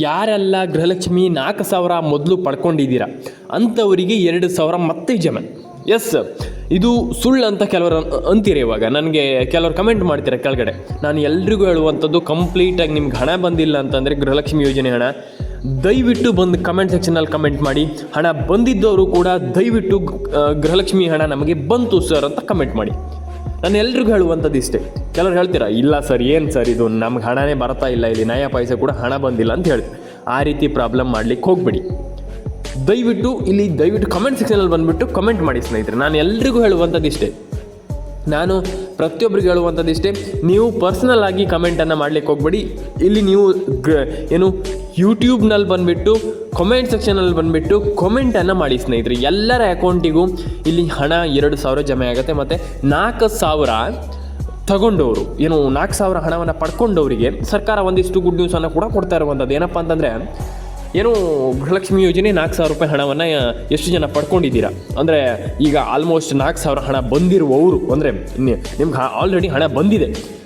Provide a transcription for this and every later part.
ಯಾರೆಲ್ಲ ಗೃಹಲಕ್ಷ್ಮಿ ನಾಲ್ಕು ಸಾವಿರ ಮೊದಲು ಪಡ್ಕೊಂಡಿದ್ದೀರಾ? ಅಂಥವರಿಗೆ ಎರಡು ಸಾವಿರ ಮತ್ತೆ ಜಮೆ ಎಸ್ ಇದು ಸುಳ್ಳು ಅಂತ ಕೆಲವರು ಅಂತೀರಿ ಇವಾಗ? ನನಗೆ ಕೆಲವರು ಕಮೆಂಟ್ ಮಾಡ್ತೀರಾ ಕೆಳಗಡೆ? ನಾನು ಎಲ್ರಿಗೂ ಹೇಳುವಂಥದ್ದು ಕಂಪ್ಲೀಟಾಗಿ ನಿಮ್ಗೆ ಹಣ ಬಂದಿಲ್ಲ ಅಂತಂದರೆ ಗೃಹಲಕ್ಷ್ಮಿ ಯೋಜನೆ ಹಣ. ದಯವಿಟ್ಟು ಬಂದು ಕಮೆಂಟ್ ಸೆಕ್ಷನಲ್ಲಿ ಕಮೆಂಟ್ ಮಾಡಿ. ಹಣ ಬಂದಿದ್ದವರು ಕೂಡ ದಯವಿಟ್ಟು ಗೃಹಲಕ್ಷ್ಮಿ ಹಣ ನಮಗೆ ಬಂತು ಸರ್ ಅಂತ ಕಮೆಂಟ್ ಮಾಡಿ. ನಾನು ಎಲ್ರಿಗೂ ಹೇಳುವಂಥದ್ದು ಇಷ್ಟೇ. ಕೆಲವ್ರು ಹೇಳ್ತೀರಾ, ಇಲ್ಲ ಸರ್, ಏನು ಸರ್ ಇದು? ನಮ್ಗೆ ಹಣನೇ ಬರ್ತಾ ಇಲ್ಲ, ಇಲ್ಲಿ ನಯ ಪೈಸೆ ಕೂಡ ಹಣ ಬಂದಿಲ್ಲ ಅಂತ ಹೇಳ್ತೀವಿ. ಆ ರೀತಿ ಪ್ರಾಬ್ಲಮ್ ಮಾಡ್ಲಿಕ್ಕೆ ಹೋಗ್ಬೇಡಿ. ದಯವಿಟ್ಟು ಇಲ್ಲಿ ದಯವಿಟ್ಟು ಕಮೆಂಟ್ ಸೆಕ್ಷನಲ್ಲಿ ಬಂದುಬಿಟ್ಟು ಕಮೆಂಟ್ ಮಾಡಿ ಸ್ನೇಹಿತರೆ. ನಾನು ಎಲ್ರಿಗೂ ಹೇಳುವಂಥದ್ದು ಇಷ್ಟೇ. ನಾನು ಪ್ರತಿಯೊಬ್ಬರಿಗೆ ಹೇಳುವಂಥದ್ದು ಇಷ್ಟೇ. ನೀವು ಪರ್ಸ್ನಲ್ ಆಗಿ ಕಮೆಂಟನ್ನು ಮಾಡ್ಲಿಕ್ಕೆ ಹೋಗ್ಬೇಡಿ. ಇಲ್ಲಿ ನೀವು ಏನು ಯೂಟ್ಯೂಬ್ನಲ್ಲಿ ಬಂದುಬಿಟ್ಟು ಕಮೆಂಟ್ ಸೆಕ್ಷನಲ್ಲಿ ಬಂದುಬಿಟ್ಟು ಕಮೆಂಟನ್ನು ಮಾಡಿ ಸ್ನೇಹಿತರೆ. ಎಲ್ಲರ ಅಕೌಂಟಿಗೂ ಇಲ್ಲಿ ಹಣ ಎರಡು ಸಾವಿರ ಜಮೆ ಆಗುತ್ತೆ. ಮತ್ತು ನಾಲ್ಕು ಸಾವಿರ ತಗೊಂಡವರು, ಏನು ನಾಲ್ಕು ಸಾವಿರ ಹಣವನ್ನು ಪಡ್ಕೊಂಡವರಿಗೆ ಸರ್ಕಾರ ಒಂದಿಷ್ಟು ಗುಡ್ ನ್ಯೂಸನ್ನು ಕೂಡ ಕೊಡ್ತಾ ಇರುವಂಥದ್ದು. ಏನಪ್ಪ ಅಂತಂದರೆ, ಏನು ಗೃಹಲಕ್ಷ್ಮಿ ಯೋಜನೆ ನಾಲ್ಕು ಸಾವಿರ ರೂಪಾಯಿ ಹಣವನ್ನು ಎಷ್ಟು ಜನ ಪಡ್ಕೊಂಡಿದ್ದೀರಾ? ಅಂದರೆ ಈಗ ಆಲ್ಮೋಸ್ಟ್ ನಾಲ್ಕು ಸಾವಿರ ಹಣ ಬಂದಿರುವವರು. ಅಂದರೆ, ನಿಮ್ಗೆ ಆಲ್ರೆಡಿ ಹಣ ಬಂದಿದೆ.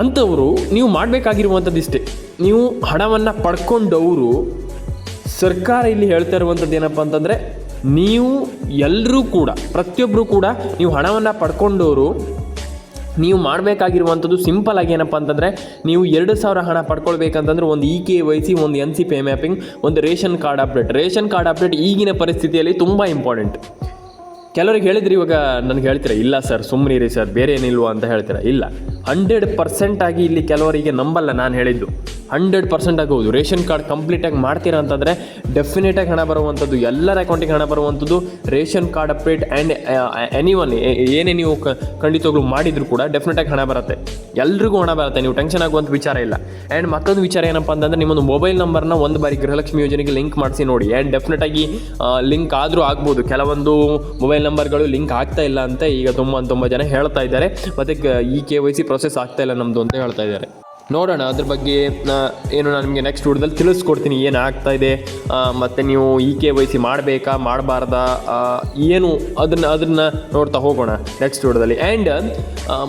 ಅಂಥವರು ನೀವು ಮಾಡಬೇಕಾಗಿರುವಂಥದ್ದು ಇಷ್ಟೇ. ನೀವು ಹಣವನ್ನು ಪಡ್ಕೊಂಡವರು ಸರ್ಕಾರ ಇಲ್ಲಿ ಹೇಳ್ತಾ ಇರುವಂಥದ್ದು ಏನಪ್ಪ ಅಂತಂದರೆ ನೀವು ಎಲ್ಲರೂ ಕೂಡ ಪ್ರತಿಯೊಬ್ಬರು ಕೂಡ ನೀವು ಹಣವನ್ನು ಪಡ್ಕೊಂಡವರು ನೀವು ಮಾಡಬೇಕಾಗಿರುವಂಥದ್ದು ಸಿಂಪಲ್ ಆಗಿ ಏನಪ್ಪ ಅಂತಂದರೆ ನೀವು ಎರಡು ಸಾವಿರ ಹಣ ಪಡ್ಕೊಳ್ಬೇಕಂತಂದ್ರೆ ಒಂದು ಇ ಕೆ ವೈ ಸಿ, ಒಂದು ಎನ್ ಸಿ ಪೇ ಮ್ಯಾಪಿಂಗ್, ಒಂದು ration card update. Ration card update ಈಗಿನ ಪರಿಸ್ಥಿತಿಯಲ್ಲಿ ತುಂಬ ಇಂಪಾರ್ಟೆಂಟ್ ಕೆಲವ್ರಿಗೆ ಹೇಳಿದ್ರಿ ಇವಾಗ ನನಗೆ ಹೇಳ್ತೀರಾ, ಇಲ್ಲ ಸರ್ ಸುಮ್ಮನಿರಿ ಸರ್ ಬೇರೆ ಏನಿಲ್ವಾ ಅಂತ ಹೇಳ್ತೀರಾ? ಇಲ್ಲ. ಹಂಡ್ರೆಡ್ ಪರ್ಸೆಂಟ್ ಆಗಿ ಇಲ್ಲಿ ಕೆಲವರಿಗೆ ನಂಬಲ್ಲ ನಾನು ಹೇಳಿದ್ದು. ಹಂಡ್ರೆಡ್ ಪರ್ಸೆಂಟ್ ಆಗೋದು ರೇಷನ್ ಕಾರ್ಡ್ ಕಂಪ್ಲೀಟಾಗಿ ಮಾಡ್ತೀರಾ ಅಂತಂದರೆ ಡೆಫಿನೆಟಾಗಿ ಹಣ ಬರುವಂಥದ್ದು, ಎಲ್ಲರ ಅಕೌಂಟಿಗೆ ಹಣ ಬರುವಂಥದ್ದು ration card update and any one ಏನೇ ನೀವು ಖಂಡಿತವಾಗ್ಲೂ ಮಾಡಿದ್ರು ಕೂಡ ಡೆಫಿನೆಟಾಗಿ ಹಣ ಬರುತ್ತೆ. ಎಲ್ರಿಗೂ ಹಣ ಬರುತ್ತೆ. ನೀವು ಟೆನ್ಷನ್ ಆಗುವಂಥ ವಿಚಾರ ಇಲ್ಲ. ಆ್ಯಂಡ್ ಮತ್ತೊಂದು ವಿಚಾರ ಏನಪ್ಪ ಅಂತಂದರೆ ನಿಮ್ಮೊಂದು ಮೊಬೈಲ್ ನಂಬರ್ನ ಒಂದು ಬಾರಿ ಗೃಹಲಕ್ಷ್ಮಿ ಯೋಜನೆಗೆ ಲಿಂಕ್ ಮಾಡಿಸಿ ನೋಡಿ. ಆ್ಯಂಡ್ ಡೆಫಿನೆಟಾಗಿ ಲಿಂಕ್ ಆದರೂ ಆಗ್ಬೋದು. ಕೆಲವೊಂದು ಮೊಬೈಲ್ ನಂಬರ್ಗಳು ಲಿಂಕ್ ಆಗ್ತಾ ಇಲ್ಲ ಅಂತ ಈಗ ತುಂಬ ತುಂಬ ಜನ ಹೇಳ್ತಾ ಇದ್ದಾರೆ. ಮತ್ತು ಈ ಕೆ ವೈ ಸಿ ಪ್ರೊಸೆಸ್ ಆಗ್ತಾ ಇಲ್ಲ ನಮ್ಮದು ಅಂತ ಹೇಳ್ತಾ ಇದ್ದಾರೆ. ನೋಡೋಣ, ಅದ್ರ ಬಗ್ಗೆ ಏನು ನಾನು ನಿಮಗೆ ನೆಕ್ಸ್ಟ್ ವಿಡಿಯೋದಲ್ಲಿ ತಿಳಿಸ್ಕೊಡ್ತೀನಿ, ಏನು ಆಗ್ತಾ ಇದೆ ಮತ್ತು ನೀವು ಇ ಕೆ ವೈ ಸಿ ಮಾಡಬೇಕಾ, ಮಾಡಬಾರ್ದಾ ಏನು, ಅದನ್ನು ಅದನ್ನು ನೋಡ್ತಾ ಹೋಗೋಣ ನೆಕ್ಸ್ಟ್ ವಿಡಿಯೋದಲ್ಲಿ ಆ್ಯಂಡ್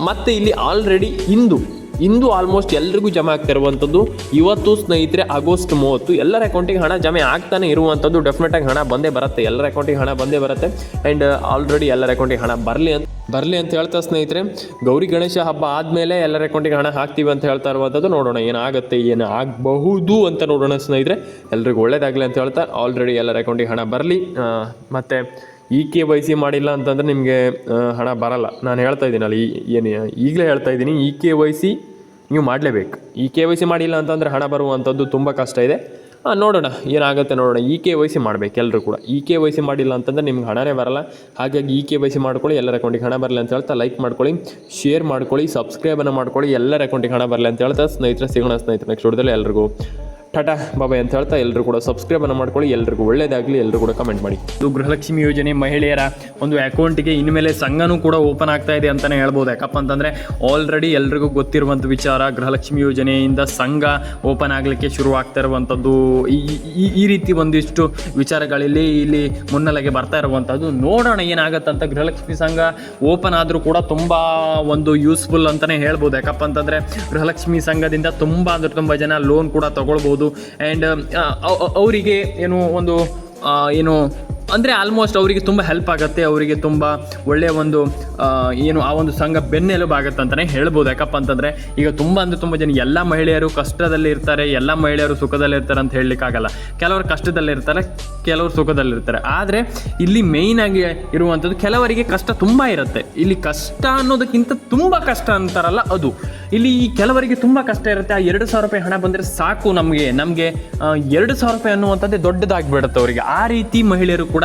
ಮತ್ತು ಇಲ್ಲಿ ಆಲ್ರೆಡಿ ಇಂದು ಇಂದು ಆಲ್ಮೋಸ್ಟ್ ಎಲ್ರಿಗೂ ಜಮಾ ಆಗ್ತಾ ಇರುವಂಥದ್ದು, ಇವತ್ತು ಸ್ನೇಹಿತರೆ ಆಗಸ್ಟ್ ಮೂವತ್ತು, ಎಲ್ಲರ ಅಕೌಂಟಿಗೆ ಹಣ ಜಮೆ ಆಗ್ತಾನೆ ಇರುವಂಥದ್ದು ಡೆಫಿನೆಟಾಗಿ ಹಣ ಬಂದೇ ಬರುತ್ತೆ, ಎಲ್ಲರ ಅಕೌಂಟಿಗೆ ಹಣ ಬಂದೇ ಬರುತ್ತೆ ಆ್ಯಂಡ್ ಆಲ್ರೆಡಿ ಎಲ್ಲರ ಅಕೌಂಟಿಗೆ ಹಣ ಬರಲಿ ಅಂತ ಬರಲಿ ಅಂತ ಹೇಳ್ತಾ ಸ್ನೇಹಿತರೆ, ಗೌರಿ ಗಣೇಶ ಹಬ್ಬ ಆದಮೇಲೆ ಎಲ್ಲರ ಅಕೌಂಟಿಗೆ ಹಣ ಹಾಕ್ತೀವಿ ಅಂತ ಹೇಳ್ತಾ ಇರುವಂಥದ್ದು ನೋಡೋಣ, ಏನಾಗುತ್ತೆ ಏನು ಆಗಬಹುದು ಅಂತ ನೋಡೋಣ ಸ್ನೇಹಿತರೆ. ಎಲ್ರಿಗೂ ಒಳ್ಳೇದಾಗಲಿ ಅಂತ ಹೇಳ್ತಾ ಆಲ್ರೆಡಿ ಎಲ್ಲರ ಅಕೌಂಟಿಗೆ ಹಣ ಬರಲಿ. ಮತ್ತು ಇ ಕೆ ವೈ ಸಿ ಮಾಡಿಲ್ಲ ಅಂತಂದರೆ ನಿಮಗೆ ಹಣ ಬರಲ್ಲ. ನಾನು ಹೇಳ್ತಾ ಇದ್ದೀನಲ್ಲ ಈ, ಏನು, ಈಗಲೇ ಹೇಳ್ತಾ ಇದ್ದೀನಿ ಇ ಕೆ ವೈ ಸಿ ನೀವು ಮಾಡಲೇಬೇಕು. ಇ ಕೆ ವೈ ಸಿ ಮಾಡಿಲ್ಲ ಅಂತಂದರೆ ಹಣ ಬರುವಂಥದ್ದು ತುಂಬ ಕಷ್ಟ ಇದೆ. ನೋಡೋಣ. ಏನಾಗುತ್ತೆ ನೋಡೋಣ. ಇ ಕೆ ವೈ ಸಿ ಮಾಡಬೇಕು ಎಲ್ಲರೂ ಕೂಡ. ಇ ಕೆ ವೈ ಸಿ ಮಾಡಿಲ್ಲ ಅಂತಂದರೆ ನಿಮ್ಗೆ ಹಣನೇ ಬರಲ್ಲ. ಹಾಗಾಗಿ ಇ ಕೆ ವೈ ಸಿ ಮಾಡ್ಕೊಳ್ಳಿ, ಎಲ್ಲರ ಅಕೌಂಟಿಗೆ ಹಣ ಬರಲಿ ಅಂತ ಹೇಳ್ತಾ ಲೈಕ್ ಮಾಡ್ಕೊಳ್ಳಿ ಶೇರ್ ಮಾಡ್ಕೊಳ್ಳಿ ಸಬ್ಸ್ಕ್ರೈಬನ್ನು ಮಾಡ್ಕೊಳ್ಳಿ, ಎಲ್ಲರ ಅಕೌಂಟಿಗೆ ಹಣ ಬರಲಿ ಅಂತ ಹೇಳ್ತಾ ಸ್ನೇಹಿತರೆ, ಸಿಗೋಣ ಸ್ನೇಹಿತರೆ ನೆಕ್ಸ್ಟ್ ಎಲ್ಲರಿಗೂ ಟಾಟಾ ಬಾಬಾಯ್ ಅಂತ ಹೇಳ್ತಾ ಎಲ್ಲರೂ ಕೂಡ ಸಬ್ಸ್ಕ್ರೈಬನ್ನು ಮಾಡ್ಕೊಳ್ಳಿ ಎಲ್ಲರಿಗೂ ಒಳ್ಳೇದಾಗಲಿ ಎಲ್ಲರೂ ಕೂಡ ಕಮೆಂಟ್ ಮಾಡಿ. ಇದು ಗೃಹಲಕ್ಷ್ಮಿ ಯೋಜನೆ ಮಹಿಳೆಯರ ಒಂದು ಅಕೌಂಟಿಗೆ ಇನ್ಮೇಲೆ ಸಂಘನೂ ಕೂಡ ಓಪನ್ ಆಗ್ತಾ ಇದೆ ಅಂತಲೇ ಹೇಳ್ಬೋದು. ಯಾಕಪ್ಪ ಅಂತಂದರೆ ಆಲ್ರೆಡಿ ಎಲ್ರಿಗೂ ಗೊತ್ತಿರುವಂಥ ವಿಚಾರ, ಗೃಹಲಕ್ಷ್ಮಿ ಯೋಜನೆಯಿಂದ ಸಂಘ ಓಪನ್ ಆಗಲಿಕ್ಕೆ ಶುರು ಆಗ್ತಾ ಇರುವಂಥದ್ದು ಈ, ಈ- ಈ ರೀತಿ ಒಂದಿಷ್ಟು ವಿಚಾರಗಳಲ್ಲಿ ಇಲ್ಲಿ ಮುನ್ನೆಲೆಗೆ ಬರ್ತಾ ಇರುವಂಥದ್ದು ನೋಡೋಣ ಏನಾಗುತ್ತೆ ಅಂತ ಗೃಹಲಕ್ಷ್ಮಿ ಸಂಘ ಓಪನ್ ಆದರೂ ಕೂಡ ತುಂಬ ಒಂದು ಯೂಸ್ಫುಲ್ ಅಂತಲೇ ಹೇಳ್ಬೋದು. ಯಾಕಪ್ಪ ಅಂತಂದರೆ ಗೃಹಲಕ್ಷ್ಮಿ ಸಂಘದಿಂದ ತುಂಬ ಅಂದರೆ ತುಂಬ ಜನ ಲೋನ್ ಕೂಡ ತಗೊಳ್ಬೋದು. ಆ್ಯಂಡ್ ಅವರಿಗೆ ಏನು ಒಂದು ಏನು, ಅಂದರೆ ಆಲ್ಮೋಸ್ಟ್ ಅವರಿಗೆ ತುಂಬ ಹೆಲ್ಪ್ ಆಗುತ್ತೆ, ಅವರಿಗೆ ತುಂಬ ಒಳ್ಳೆಯ ಒಂದು ಏನು, ಆ ಒಂದು ಸಂಘ ಬೆನ್ನೆಲುಬು ಆಗುತ್ತೆ ಅಂತಲೇ ಹೇಳ್ಬೋದು. ಯಾಕಪ್ಪ ಅಂತಂದರೆ, ಈಗ ತುಂಬ ಅಂದರೆ ತುಂಬ ಜನ ಎಲ್ಲ ಮಹಿಳೆಯರು ಕಷ್ಟದಲ್ಲಿ ಇರ್ತಾರೆ, ಎಲ್ಲ ಮಹಿಳೆಯರು ಸುಖದಲ್ಲಿ ಇರ್ತಾರೆ ಅಂತ ಹೇಳಲಿಕ್ಕಾಗಲ್ಲ ಕೆಲವರು ಕಷ್ಟದಲ್ಲಿ ಇರ್ತಾರೆ, ಕೆಲವರು ಸುಖದಲ್ಲಿರ್ತಾರೆ ಆದರೆ ಇಲ್ಲಿ ಮೇಯ್ನ್ ಆಗಿ ಇರುವಂಥದ್ದು ಕೆಲವರಿಗೆ ಕಷ್ಟ ತುಂಬ ಇರುತ್ತೆ. ಇಲ್ಲಿ ಕಷ್ಟ ಅನ್ನೋದಕ್ಕಿಂತ ತುಂಬ ಕಷ್ಟ ಅಂತಾರಲ್ಲ ಅದು. ಇಲ್ಲಿ ಕೆಲವರಿಗೆ ತುಂಬ ಕಷ್ಟ ಇರುತ್ತೆ. ಆ ಎರಡು ಸಾವಿರ ರೂಪಾಯಿ ಹಣ ಬಂದರೆ ಸಾಕು ನಮಗೆ. ನಮಗೆ ಎರಡು ಸಾವಿರ ರೂಪಾಯಿ ಅನ್ನುವಂಥದ್ದೇ ದೊಡ್ಡದಾಗಿಬಿಡುತ್ತೆ ಅವರಿಗೆ. ಆ ರೀತಿ ಮಹಿಳೆಯರು ಕೂಡ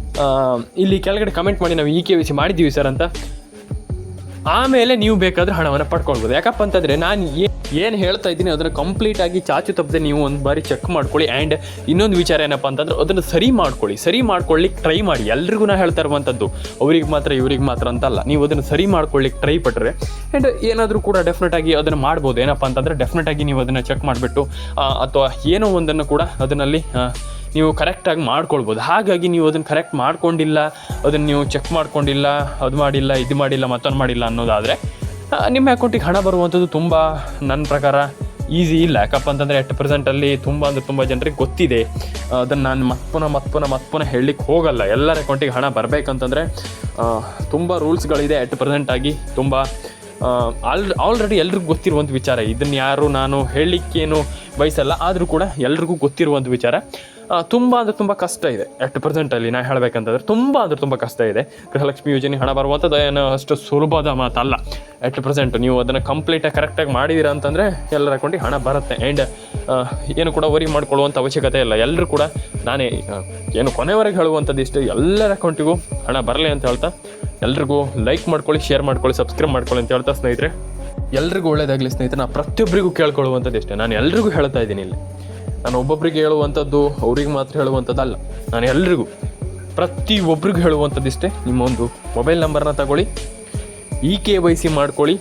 ಇಲ್ಲಿ ಕೆಳಗಡೆ ಕಮೆಂಟ್ ಮಾಡಿ ನಾವು ಇ ಕೆ ವಿ ಸಿ ಮಾಡಿದ್ದೀವಿ ಸರ್ ಅಂತ. ಆಮೇಲೆ ನೀವು ಬೇಕಾದರೆ ಹಣವನ್ನು ಪಡ್ಕೊಳ್ಬೋದು. ಯಾಕಪ್ಪ ಅಂತಂದರೆ ನಾನು ಏನು ಹೇಳ್ತಾ ಇದ್ದೀನಿ ಅದನ್ನು ಕಂಪ್ಲೀಟಾಗಿ ಚಾಚು ತಪ್ಪದೆ ನೀವು ಒಂದು ಬಾರಿ ಚೆಕ್ ಮಾಡ್ಕೊಳ್ಳಿ ಆ್ಯಂಡ್ ಇನ್ನೊಂದು ವಿಚಾರ ಏನಪ್ಪ ಅಂತಂದ್ರೆ ಅದನ್ನು ಸರಿ ಮಾಡ್ಕೊಳ್ಳಿ. ಸರಿ ಮಾಡ್ಕೊಳ್ಳಿಕ್ಕೆ ಟ್ರೈ ಮಾಡಿ. ಎಲ್ರಿಗೂ ನಾ ಹೇಳ್ತಾ ಇರುವಂಥದ್ದು ಅವ್ರಿಗೆ ಮಾತ್ರ, ಇವ್ರಿಗೆ ಮಾತ್ರ ಅಂತಲ್ಲ. ನೀವು ಅದನ್ನು ಸರಿ ಮಾಡ್ಕೊಳ್ಳಿಕ್ಕೆ ಟ್ರೈ ಪಟ್ಟರೆ ಆ್ಯಂಡ್ ಏನಾದರೂ ಕೂಡ ಡೆಫಿನೆಟಾಗಿ ಅದನ್ನು ಮಾಡ್ಬೋದು. ಏನಪ್ಪ ಅಂತಂದರೆ ಡೆಫಿನೆಟಾಗಿ ನೀವು ಅದನ್ನು ಚೆಕ್ ಮಾಡಿಬಿಟ್ಟು ಅಥವಾ ಏನೋ ಒಂದನ್ನು ಕೂಡ ಅದರಲ್ಲಿ ನೀವು ಕರೆಕ್ಟಾಗಿ ಮಾಡ್ಕೊಳ್ಬೋದು. ಹಾಗಾಗಿ ನೀವು ಅದನ್ನು ಕರೆಕ್ಟ್ ಮಾಡ್ಕೊಂಡಿಲ್ಲ, ಅದನ್ನು ನೀವು ಚೆಕ್ ಮಾಡ್ಕೊಂಡಿಲ್ಲ, ಅದು ಮಾಡಿಲ್ಲ, ಇದು ಮಾಡಿಲ್ಲ, ಮತ್ತೊಂದು ಮಾಡಿಲ್ಲ ಅನ್ನೋದಾದರೆ ನಿಮ್ಮ ಅಕೌಂಟಿಗೆ ಹಣ ಬರುವಂಥದ್ದು ತುಂಬ ನನ್ನ ಪ್ರಕಾರ ಈಸಿ ಇಲ್ಲ ಯಾಕಪ್ಪ ಅಂತಂದರೆ ಎಟ್ ಪ್ರೆಸೆಂಟಲ್ಲಿ ತುಂಬ ಅಂದರೆ ತುಂಬ ಜನರಿಗೆ ಗೊತ್ತಿದೆ. ಅದನ್ನು ನಾನು ಮತ್ತೆ ಪುನಃ ಮತ್ತೆ ಪುನಃ ಮತ್ತೆ ಪುನಃ ಹೇಳಲಿಕ್ಕೆ ಹೋಗಲ್ಲ. ಎಲ್ಲರ ಅಕೌಂಟಿಗೆ ಹಣ ಬರಬೇಕಂತಂದರೆ ತುಂಬ ರೂಲ್ಸ್ಗಳಿದೆ ಎಟ್ ಪ್ರೆಸೆಂಟಾಗಿ ತುಂಬ. ಆಲ್ ಆಲ್ರೆಡಿ ಎಲ್ರಿಗೂ ಗೊತ್ತಿರುವಂಥ ವಿಚಾರ. ಇದನ್ನು ಯಾರು ನಾನು ಹೇಳಲಿಕ್ಕೇನು ಬಯಸಲ್ಲ, ಆದರೂ ಕೂಡ ಎಲ್ರಿಗೂ ಗೊತ್ತಿರುವಂಥ ವಿಚಾರ. ತುಂಬ ಅಂದರೆ ತುಂಬ ಕಷ್ಟ ಇದೆ. ಎಟ್ ಪ್ರೆಸೆಂಟಲ್ಲಿ ನಾನು ಹೇಳಬೇಕಂತಂದ್ರೆ ತುಂಬ ಅಂದರೆ ತುಂಬ ಕಷ್ಟ ಇದೆ. ಗೃಹಲಕ್ಷ್ಮಿ ಯೋಜನೆ ಹಣ ಬರುವಂಥದ್ದು ಏನು ಅಷ್ಟು ಸುಲಭದ ಮಾತಲ್ಲ. ಎಟ್ ಪ್ರೆಸೆಂಟ್ ನೀವು ಅದನ್ನು ಕಂಪ್ಲೀಟಾಗಿ ಕರೆಕ್ಟಾಗಿ ಮಾಡಿದ್ದೀರಾ ಅಂತಂದರೆ ಎಲ್ಲರ ಅಕೌಂಟಿಗೆ ಹಣ ಬರುತ್ತೆ. ಆ್ಯಂಡ್ ಏನು ಕೂಡ ವರಿ ಮಾಡ್ಕೊಳ್ಳುವಂಥ ಅವಶ್ಯಕತೆ ಇಲ್ಲ. ಎಲ್ಲರೂ ಕೂಡ ನಾನೇ ಏನು ಕೊನೆವರೆಗೆ ಹೇಳುವಂಥದ್ದು ಇಷ್ಟು. ಎಲ್ಲರ ಅಕೌಂಟಿಗೂ ಹಣ ಬರಲಿ ಅಂತ ಹೇಳ್ತಾ ಎಲ್ರಿಗೂ ಲೈಕ್ ಮಾಡ್ಕೊಳ್ಳಿ ಶೇರ್ ಮಾಡ್ಕೊಳ್ಳಿ ಸಬ್ಸ್ಕ್ರೈಬ್ ಮಾಡ್ಕೊಳ್ಳಿ ಅಂತ ಹೇಳ್ತಾ ಸ್ನೇಹಿತರೆ. ಎಲ್ರಿಗೂ ಒಳ್ಳೇದಾಗಲಿ ಸ್ನೇಹಿತರೆ. ನಾನು ಪ್ರತಿಯೊಬ್ಬರಿಗೂ ಕೇಳ್ಕೊಳ್ಳುವಂಥದ್ದು ಇಷ್ಟೇ. ನಾನು ಎಲ್ರಿಗೂ ಹೇಳ್ತಾ ಇದ್ದೀನಿ ಇಲ್ಲಿ. ನಾನು ಒಬ್ಬೊಬ್ಬರಿಗೆ ಹೇಳುವಂಥದ್ದು, ಅವ್ರಿಗೆ ಮಾತ್ರ ಹೇಳುವಂಥದ್ದಲ್ಲ. ನಾನು ಎಲ್ರಿಗೂ, ಪ್ರತಿ ಒಬ್ರಿಗೂ ಹೇಳುವಂಥದ್ದು ಇಷ್ಟೇ ನಿಮ್ಮೊಂದು ಮೊಬೈಲ್ ನಂಬರ್ನ ತಗೊಳ್ಳಿ ಇ ಕೆ ವೈ ಸಿ ಮಾಡ್ಕೊಳ್ಳಿ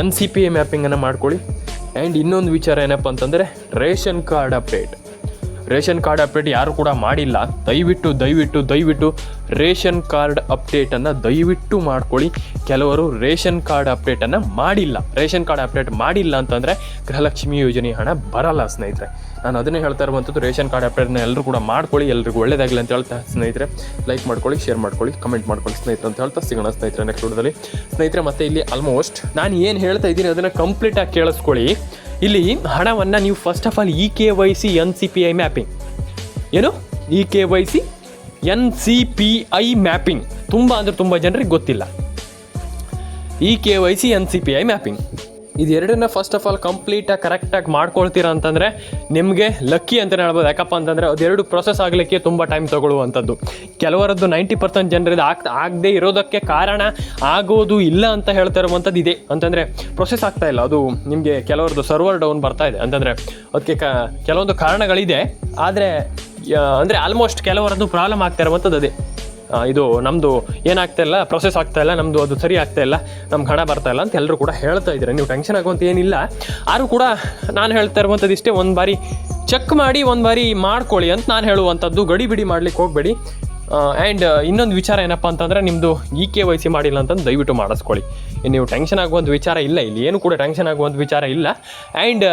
ಎನ್ ಸಿ ಪಿ ಎ ಮ್ಯಾಪಿಂಗನ್ನು ಮಾಡ್ಕೊಳ್ಳಿ ಆ್ಯಂಡ್ ಇನ್ನೊಂದು ವಿಚಾರ ಏನಪ್ಪ ಅಂತಂದರೆ, ration card update ration card update ಯಾರು ಕೂಡ ಮಾಡಿಲ್ಲ. ದಯವಿಟ್ಟು ದಯವಿಟ್ಟು ದಯವಿಟ್ಟು ರೇಷನ್ ಕಾರ್ಡ್ ಅಪ್ಡೇಟನ್ನು ದಯವಿಟ್ಟು ಮಾಡ್ಕೊಳ್ಳಿ. ಕೆಲವರು ರೇಷನ್ ಕಾರ್ಡ್ ಅಪ್ಡೇಟನ್ನು ಮಾಡಿಲ್ಲ. ರೇಷನ್ ಕಾರ್ಡ್ ಅಪ್ಡೇಟ್ ಮಾಡಿಲ್ಲ ಅಂತಂದರೆ ಗೃಹಲಕ್ಷ್ಮಿ ಯೋಜನೆ ಹಣ ಬರಲ್ಲ ಸ್ನೇಹಿತರೆ. ನಾನು ಅದನ್ನೇ ಹೇಳ್ತಾ ಇರುವಂಥದ್ದು, ರೇಷನ್ ಕಾರ್ಡ್ ಅಪ್ಡೇಟ್ನ ಎಲ್ಲರೂ ಕೂಡ ಮಾಡ್ಕೊಳ್ಳಿ ಎಲ್ಲರಿಗೂ ಒಳ್ಳೇದಾಗಲಿ ಅಂತ ಹೇಳ್ತಾ ಸ್ನೇಹಿತರೆ. ಲೈಕ್ ಮಾಡ್ಕೊಳ್ಳಿ ಶೇರ್ ಮಾಡ್ಕೊಳ್ಳಿ ಕಮೆಂಟ್ ಮಾಡ್ಕೊಳ್ಳಿ ಸ್ನೇಹಿತರೆ ಅಂತ ಹೇಳ್ತಾ ಸಿಗೋಣ ಸ್ನೇಹಿತರೆ ನೆಕ್ಸ್ಟ್ ವಿಡಿಯೋದಲ್ಲಿ ಸ್ನೇಹಿತರೆ, ಮತ್ತೆ ಇಲ್ಲಿ ಆಲ್ಮೋಸ್ಟ್ ನಾನು ಏನು ಹೇಳ್ತಾ ಇದ್ದೀನಿ ಅದನ್ನು ಕಂಪ್ಲೀಟಾಗಿ ಕೇಳಿಸ್ಕೊಳ್ಳಿ. ಇಲ್ಲಿ ಹಣವನ್ನು ನೀವು first of all E K Y C N C P I mapping ಏನು? E K Y C N C P I mapping ತುಂಬ ಅಂದರೆ ತುಂಬ ಜನರಿಗೆ ಗೊತ್ತಿಲ್ಲ. E K Y C N C P I mapping ಇದೆರಡನ್ನ first of all ಕಂಪ್ಲೀಟಾಗಿ ಕರೆಕ್ಟಾಗಿ ಮಾಡ್ಕೊಳ್ತೀರಾ ಅಂತಂದರೆ ನಿಮಗೆ ಲಕ್ಕಿ ಅಂತಲೇ ಹೇಳ್ಬೋದು. ಯಾಕಪ್ಪ ಅಂತಂದರೆ ಅದೆರಡು ಪ್ರೊಸೆಸ್ ಆಗಲಿಕ್ಕೆ ತುಂಬ ಟೈಮ್ ತಗೊಳ್ಳುವಂಥದ್ದು. ಕೆಲವರದ್ದು ನೈಂಟಿ ಪರ್ಸೆಂಟ್ ಜನರದ್ದು ಆಗ್, ಆಗದೆ ಇರೋದಕ್ಕೆ ಕಾರಣ ಆಗೋದು ಇಲ್ಲ ಅಂತ ಹೇಳ್ತಾ ಇರುವಂಥದ್ದು ಇದೆ. ಅಂತಂದರೆ ಪ್ರೊಸೆಸ್ ಆಗ್ತಾ ಇಲ್ಲ. ಅದು ನಿಮಗೆ ಕೆಲವರದ್ದು ಸರ್ವರ್ ಡೌನ್ ಬರ್ತಾ ಇದೆ. ಅಂತಂದರೆ ಅದಕ್ಕೆ ಕ, ಕೆಲವೊಂದು ಕಾರಣಗಳಿದೆ. ಆದರೆ ಅಂದರೆ ಆಲ್ಮೋಸ್ಟ್ ಕೆಲವರದ್ದು ಪ್ರಾಬ್ಲಮ್ ಆಗ್ತಾ ಇರುವಂಥದ್ದು ಅದೇ. ಇದು ನಮ್ಮದು ಏನಾಗ್ತಾ ಇಲ್ಲ ಪ್ರೊಸೆಸ್ ಆಗ್ತಾ ಇಲ್ಲ ನಮ್ಮದು ಅದು ಸರಿ ಆಗ್ತಾ ಇಲ್ಲ, ನಮ್ಗೆ ಹಣ ಬರ್ತಾ ಇಲ್ಲ ಅಂತ ಎಲ್ಲರೂ ಕೂಡ ಹೇಳ್ತಾ ಇದ್ದೀರಾ. ನೀವು ಟೆನ್ಷನ್ ಆಗುವಂತ ಏನಿಲ್ಲ. ಆದರೂ ಕೂಡ ನಾನು ಹೇಳ್ತಾ ಇರುವಂಥದ್ದು ಇಷ್ಟೇ, ಒಂದು ಬಾರಿ ಚೆಕ್ ಮಾಡಿ, ಒಂದು ಬಾರಿ ಮಾಡ್ಕೊಳ್ಳಿ ಅಂತ ನಾನು ಹೇಳುವಂಥದ್ದು ಗಡಿ ಬಿಡಿ ಮಾಡ್ಲಿಕ್ಕೆ ಹೋಗಬೇಡಿ. ಆ್ಯಂಡ್ ಇನ್ನೊಂದು ವಿಚಾರ ಏನಪ್ಪ ಅಂತಂದರೆ ನಿಮ್ಮದು ಇ ಕೆ ವೈ ಸಿ ಮಾಡಿಲ್ಲ ಅಂತಂದು ದಯವಿಟ್ಟು ಮಾಡಿಸ್ಕೊಳ್ಳಿ. ನೀವು ಟೆನ್ಷನ್ ಆಗುವಂಥ ವಿಚಾರ ಇಲ್ಲ, ಇಲ್ಲಿ ಏನು ಕೂಡ ಟೆನ್ಷನ್ ಆಗುವಂಥ ವಿಚಾರ ಇಲ್ಲ. ಆ್ಯಂಡ್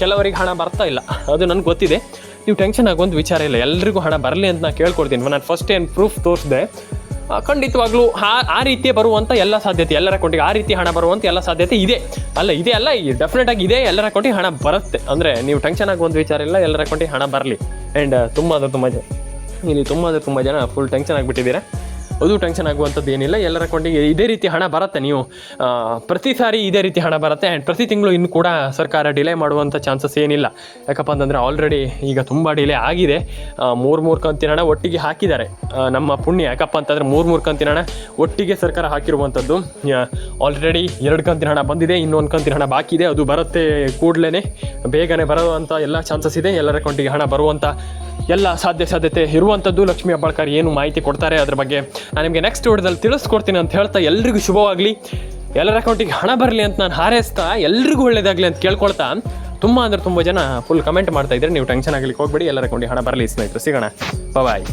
ಕೆಲವರಿಗೆ ಹಣ ಬರ್ತಾ ಇಲ್ಲ. ಅದು ನನಗೆ ಗೊತ್ತಿದೆ. ನೀವು ಟೆನ್ಷನ್ ಆಗುವಂಥ ವಿಚಾರ ಇಲ್ಲ, ಎಲ್ರಿಗೂ ಹಣ ಬರಲಿ ಅಂತ ನಾನು ಕೇಳ್ಕೊಡ್ತೀನಿ. ನಾನು ಫಸ್ಟ್ ಏನು ಪ್ರೂಫ್ ತೋರಿಸಿದೆ ಖಂಡಿತವಾಗ್ಲೂ ಆ ಆ ರೀತಿ ಬರುವಂಥ ಎಲ್ಲ ಸಾಧ್ಯತೆ, ಎಲ್ಲರ ಅಕೌಂಟಿಗೆ ಆ ರೀತಿ ಹಣ ಬರುವಂಥ ಎಲ್ಲ ಸಾಧ್ಯತೆ ಇದೆ. ಅಲ್ಲ ಇದೆ ಅಲ್ಲ ಡೆಫಿನೆಟ್ ಆಗಿ ಇದೆ, ಎಲ್ಲರ ಅಕೌಂಟಿಗೆ ಹಣ ಬರುತ್ತೆ. ಅಂದರೆ ನೀವು ಟೆನ್ಷನ್ ಆಗುವಂಥ ವಿಚಾರ ಇಲ್ಲ, ಎಲ್ಲರ ಅಕೌಂಟಿಗೆ ಹಣ ಬರಲಿ. ಆ್ಯಂಡ್ ತುಂಬ ಅಂದರೆ ತುಂಬ ಜನ ಇಲ್ಲಿ ತುಂಬ ಅಂದರೆ ತುಂಬ ಜನ ಫುಲ್ ಟೆನ್ಷನ್ ಆಗಿಬಿಟ್ಟಿದ್ದೀರಾ ಅದು ಟೆನ್ಷನ್ ಆಗುವಂಥದ್ದು ಏನಿಲ್ಲ. ಎಲ್ಲರ ಅಕೌಂಟಿಗೆ ಇದೇ ರೀತಿ ಹಣ ಬರುತ್ತೆ ನೀವು. ಪ್ರತಿ ಸಾರಿ ಇದೇ ರೀತಿ ಹಣ ಬರುತ್ತೆ. ಆ್ಯಂಡ್ ಪ್ರತಿ ತಿಂಗಳು ಇನ್ನು ಕೂಡ ಸರ್ಕಾರ ಡಿಲೇ ಮಾಡುವಂಥ ಚಾನ್ಸಸ್ ಏನಿಲ್ಲ. ಯಾಕಪ್ಪ ಅಂತಂದರೆ ಆಲ್ರೆಡಿ ಈಗ ತುಂಬ ಡಿಲೇ ಆಗಿದೆ. ಮೂರು ಮೂರು ಕಂತಿನ ಹಣ ಒಟ್ಟಿಗೆ ಹಾಕಿದ್ದಾರೆ. ನಮ್ಮ ಪುಣ್ಯ. ಯಾಕಪ್ಪ ಅಂತಂದರೆ ಮೂರು ಮೂರು ಕಂತಿನ ಹಣ ಒಟ್ಟಿಗೆ ಸರ್ಕಾರ ಹಾಕಿರುವಂಥದ್ದು. ಆಲ್ರೆಡಿ ಎರಡು ಕಂತಿನ ಹಣ ಬಂದಿದೆ. ಇನ್ನೊಂದು ಕಂತಿನ ಹಣ ಬಾಕಿ ಇದೆ. ಅದು ಬರುತ್ತೆ ಕೂಡಲೇ ಬೇಗನೆ ಬರುವಂಥ ಎಲ್ಲ ಚಾನ್ಸಸ್ ಇದೆ. ಎಲ್ಲರ ಅಕೌಂಟಿಗೆ ಹಣ ಬರುವಂಥ ಎಲ್ಲ ಸಾಧ್ಯ ಸಾಧ್ಯತೆ ಇರುವಂಥದ್ದು. ಲಕ್ಷ್ಮೀ ಹೆಬ್ಬಾಳ್ಕರ್ ಏನು ಮಾಹಿತಿ ಕೊಡ್ತಾರೆ ಅದ್ರ ಬಗ್ಗೆ ನಾನು ನಿಮಗೆ ನೆಕ್ಸ್ಟ್ ವಿಡಿಯೋದಲ್ಲಿ ತಿಳಿಸ್ಕೊಡ್ತೀನಿ ಅಂತ ಹೇಳ್ತಾ ಎಲ್ರಿಗೂ ಶುಭವಾಗಲಿ. ಎಲ್ಲರ ಅಕೌಂಟಿಗೆ ಹಣ ಬರಲಿ ಅಂತ ನಾನು ಹಾರೈಸ್ತಾ ಎಲ್ರಿಗೂ ಒಳ್ಳೇದಾಗಲಿ ಅಂತ ಕೇಳ್ಕೊಳ್ತಾ. ತುಂಬ ಅಂದರೆ ತುಂಬ ಜನ ಫುಲ್ ಕಮೆಂಟ್ ಮಾಡ್ತಾ ಇದ್ದಾರೆ ನೀವು ಟೆನ್ಷನ್ ಆಗಲಿಕ್ಕೆ ಹೋಗ್ಬೇಡಿ, ಎಲ್ಲರ ಅಕೌಂಟಿಗೆ ಹಣ ಬರಲಿ ಸ್ನೇಹಿತರು, ಸಿಗೋಣ. ಬಾಯ್